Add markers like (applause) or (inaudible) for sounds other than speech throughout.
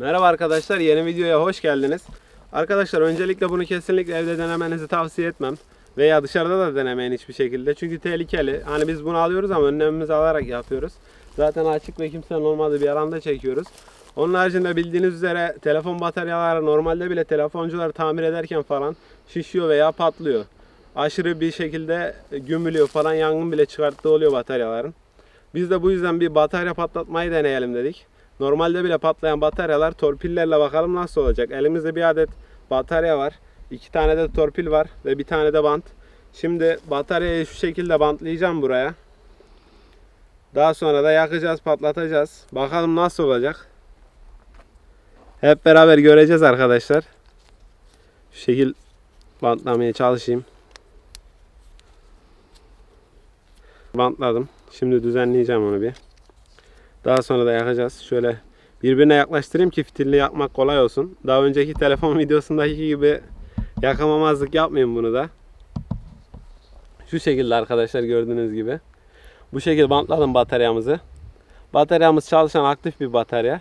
Merhaba arkadaşlar, yeni videoya hoş geldiniz. Arkadaşlar öncelikle bunu kesinlikle evde denemenizi tavsiye etmem. Veya dışarıda da denemeyin hiçbir şekilde. Çünkü tehlikeli. Hani biz bunu alıyoruz ama önlemimizi alarak yapıyoruz. Zaten açık ve kimsenin olmadığı bir alanda çekiyoruz. Onun haricinde bildiğiniz üzere telefon bataryaları normalde bile telefoncular tamir ederken falan şişiyor veya patlıyor. Aşırı bir şekilde gömülüyor falan yangın bile çıkarttığı oluyor bataryaların. Biz de bu yüzden bir batarya patlatmayı deneyelim dedik. Normalde bile patlayan bataryalar torpillerle bakalım nasıl olacak. Elimizde bir adet batarya var. iki tane de torpil var ve bir tane de bant. Şimdi bataryayı şu şekilde bantlayacağım buraya. Daha sonra da yakacağız, patlatacağız. Bakalım nasıl olacak. Hep beraber göreceğiz arkadaşlar. Şu şekil bantlamaya çalışayım. Bantladım. Şimdi düzenleyeceğim onu bir. Daha sonra da yakacağız. Şöyle birbirine yaklaştırayım ki fitilini yakmak kolay olsun. Daha önceki telefon (laughs) videosundaki gibi yakamamazlık yapmayayım bunu da. Şu şekilde arkadaşlar gördüğünüz gibi. Bu şekilde bantladım bataryamızı. Bataryamız çalışan aktif bir batarya.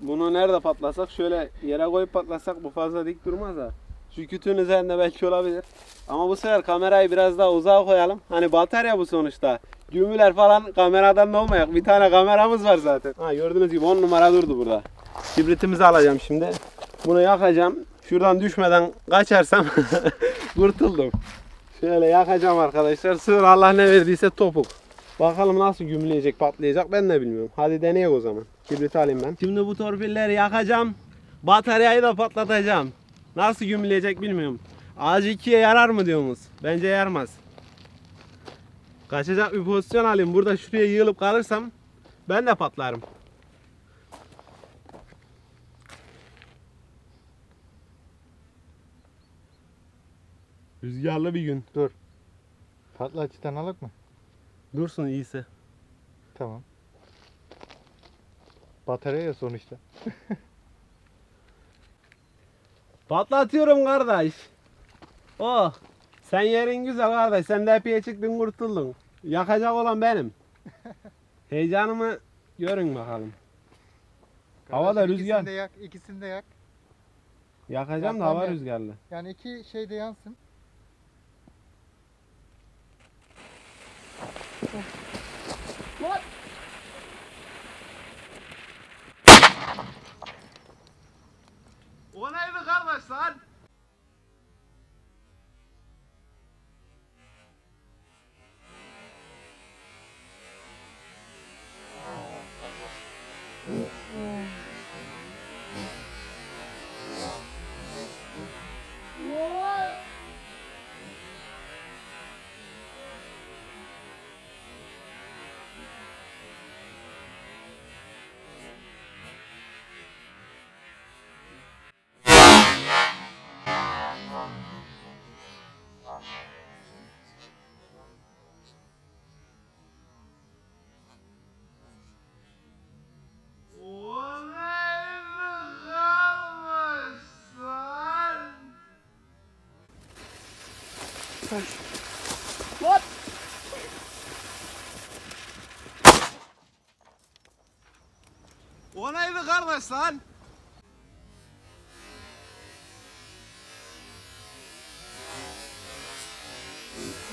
Bunu nerede patlasak şöyle yere koyup patlasak bu fazla dik durmaz da. Şu kütüğün üzerinde belki olabilir. Ama bu sefer kamerayı biraz daha uzağa koyalım. Hani batarya bu sonuçta. Gümüler falan kameradan da olmayak. Bir tane kameramız var zaten. Ha gördüğünüz gibi 10 numara durdu burada. Kibritimizi alacağım şimdi. Bunu yakacağım. Şuradan düşmeden kaçarsam (laughs) kurtuldum. Şöyle yakacağım arkadaşlar. Sığır Allah ne verdiyse topuk. Bakalım nasıl gümleyecek, patlayacak ben de bilmiyorum. Hadi deneyelim o zaman. Kibrit alayım ben. Şimdi bu torpilleri yakacağım. Bataryayı da patlatacağım. Nasıl gümleyecek bilmiyorum. Ağacı ikiye yarar mı diyorsunuz? Bence yarmaz. Kaçacak bir pozisyon alayım. Burada şuraya yığılıp kalırsam ben de patlarım. Rüzgarlı bir gün. Dur. Patlatıcıdan alak mı? Dursun iyisi. Tamam. Batarya ya sonuçta. Patlatıyorum kardeş. Oh. Sen yerin güzel kardeş. Sen de epey çıktın kurtuldun. Yakacak olan benim. (laughs) Heyecanımı görün bakalım. Hava da Kardeşim, rüzgar. İkisini de yak, ikisini de yak. Yakacağım da Yakmam hava ya. rüzgarlı. Yani iki şey de yansın. O neydi kardeş lan? O neydi kardeş lan?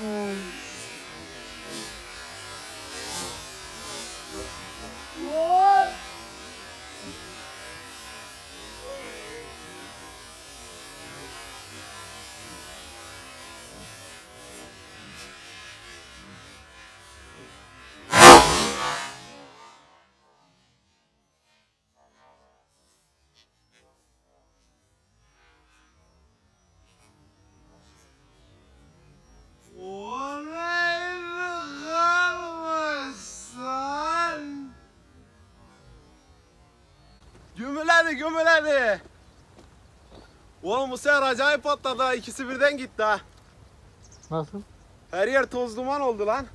O Gümüledi gümüledi. Oğlum bu sefer acayip patladı ha. İkisi birden gitti ha. Nasıl? Her yer toz duman oldu lan.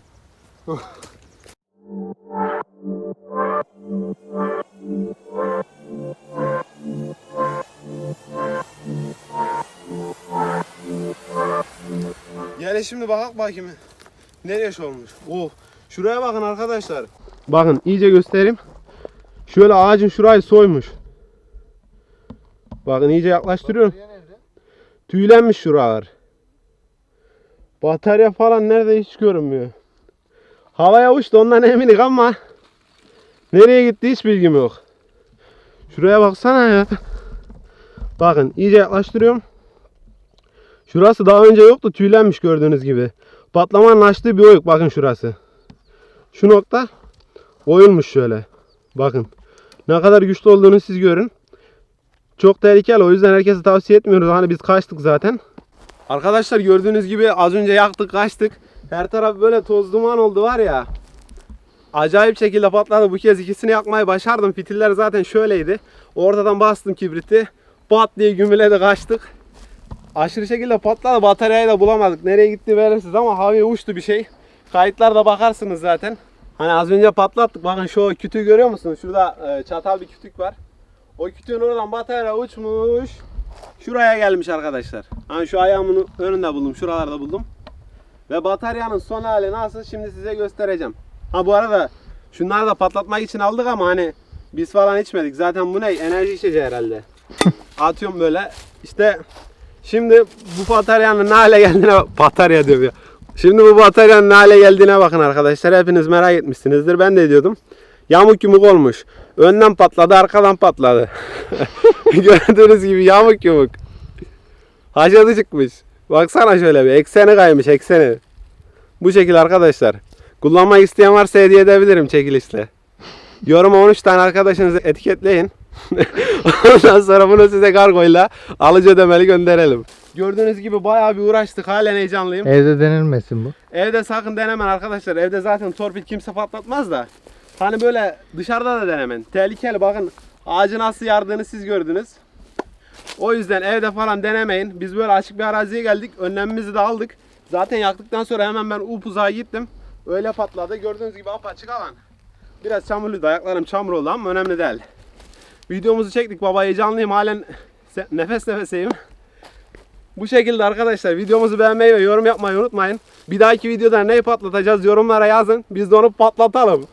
Gelin şimdi bakak bakayım. Nereye şey olmuş? Oh. Şuraya bakın arkadaşlar. Bakın iyice göstereyim. Şöyle ağacın şurayı soymuş. Bakın iyice yaklaştırıyorum. Batarya nerede? Tüylenmiş şuralar. Batarya falan nerede hiç görünmüyor. Havaya uçtu ondan eminik ama nereye gitti hiç bilgim yok. Şuraya baksana ya. Bakın iyice yaklaştırıyorum. Şurası daha önce yoktu tüylenmiş gördüğünüz gibi. Patlamanın açtığı bir oyuk bakın şurası. Şu nokta oyulmuş şöyle. Bakın. Ne kadar güçlü olduğunu siz görün. Çok tehlikeli o yüzden herkese tavsiye etmiyoruz. Hani biz kaçtık zaten. Arkadaşlar gördüğünüz gibi az önce yaktık kaçtık. Her taraf böyle toz duman oldu var ya. Acayip şekilde patladı. Bu kez ikisini yakmayı başardım. Fitiller zaten şöyleydi. Ortadan bastım kibriti. Pat diye gümüledi kaçtık. Aşırı şekilde patladı. Bataryayı da bulamadık. Nereye gitti belirsiz ama havaya uçtu bir şey. Kayıtlarda bakarsınız zaten. Hani az önce patlattık. Bakın şu kütüğü görüyor musunuz? Şurada e, çatal bir kütük var. O kütüğün oradan batarya uçmuş. Şuraya gelmiş arkadaşlar. Hani şu ayağımın önünde buldum. Şuralarda buldum. Ve bataryanın son hali nasıl şimdi size göstereceğim. Ha bu arada şunları da patlatmak için aldık ama hani biz falan içmedik. Zaten bu ne? Enerji içeceği herhalde. (laughs) Atıyorum böyle. İşte şimdi bu bataryanın ne hale geldiğine batarya diyor ya. Şimdi bu bataryanın ne hale geldiğine bakın arkadaşlar. Hepiniz merak etmişsinizdir. Ben de diyordum. Yamuk yumuk olmuş. Önden patladı, arkadan patladı. (laughs) Gördüğünüz gibi yamuk yumuk. Haşadı çıkmış. Baksana şöyle bir. Ekseni kaymış, ekseni. Bu şekil arkadaşlar. Kullanmak isteyen varsa hediye edebilirim çekilişle. Yoruma 13 tane arkadaşınızı etiketleyin. (laughs) Ondan sonra bunu size kargoyla alıcı ödemeli gönderelim. Gördüğünüz gibi bayağı bir uğraştık. Halen heyecanlıyım. Evde denilmesin bu. Evde sakın denemen arkadaşlar. Evde zaten torpil kimse patlatmaz da. Hani böyle dışarıda da denemen. Tehlikeli bakın. Ağacı nasıl yardığını siz gördünüz. O yüzden evde falan denemeyin. Biz böyle açık bir araziye geldik. Önlemimizi de aldık. Zaten yaktıktan sonra hemen ben upuzağa gittim. Öyle patladı. Gördüğünüz gibi apaçık alan. Biraz çamurluydu. Ayaklarım çamur oldu ama önemli değil. Videomuzu çektik baba. Heyecanlıyım. Halen nefes nefeseyim. Bu şekilde arkadaşlar videomuzu beğenmeyi ve yorum yapmayı unutmayın. Bir dahaki videoda neyi patlatacağız yorumlara yazın. Biz de onu patlatalım.